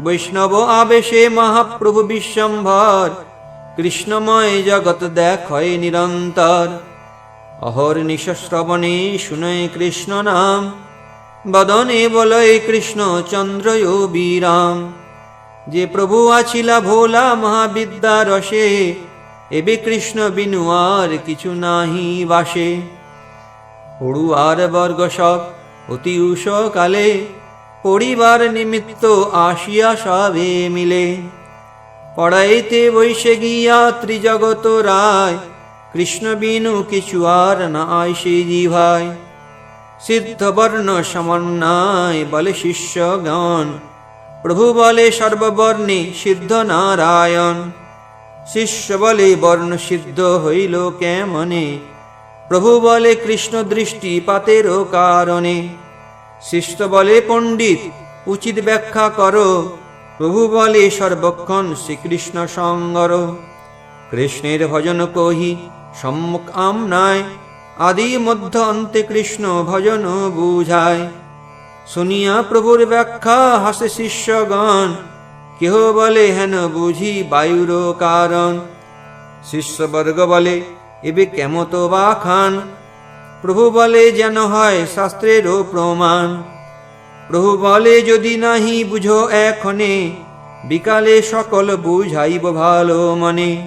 বৈষ্ণব আবেশে মহাপ্রভু বিশ্বম্ভর, কৃষ্ণময় জগৎ দেখয় নিরন্তর। অহর নিশশ্রবণে শুনয় কৃষ্ণ নাম, বদনে বলয় কৃষ্ণ চন্দ্রয় বীরাম। যে প্রভু আছিলা ভোলা মহাবিদ্যা রসে, এবে কৃষ্ণ বিনু আর কিছু নাহি বাসে। পড়ুয়ার বর্গ সব অতি কালে পরিবার নিমিত্ত আসিয়া সবে মিলে। পড়াইতে বৈশে গিয়া ত্রিজগত রায়, কৃষ্ণ বিনু কিছু আর না আইসে জিভাই সিদ্ধ বর্ণ সমন্বয় বলে শিষ্যগণ, প্রভু বলে সর্ববর্ণে সিদ্ধ নারায়ণ। শিষ্য বলে বর্ণ সিদ্ধ হইল কেমনে? প্রভু বলে কৃষ্ণ দৃষ্টি পাতেরও কারণে। শিষ্য বলে পণ্ডিত, উচিত ব্যাখ্যা করো। প্রভু বলে, সর্বক্ষণ শ্রীকৃষ্ণ সঙ্গর। কৃষ্ণের ভজন কহি, সম্মুখ আমনায় আদি মধ্য অন্তে কৃষ্ণ ভজন বুঝায়। শুনিয়া প্রভুর ব্যাখ্যা হাসে শিষ্যগণ। কেহ বলে, হেন বুঝি বায়ুর কারণ। শিষ্যবর্গ বলে, এবে কেমত বা খান? প্রভু বলে যেন হয় শাস্ত্রেরও প্রমাণ। প্রভু বলে যদি নাহি বুঝো এখনে, বিকালে সকল বুঝাইব ভালো মনে।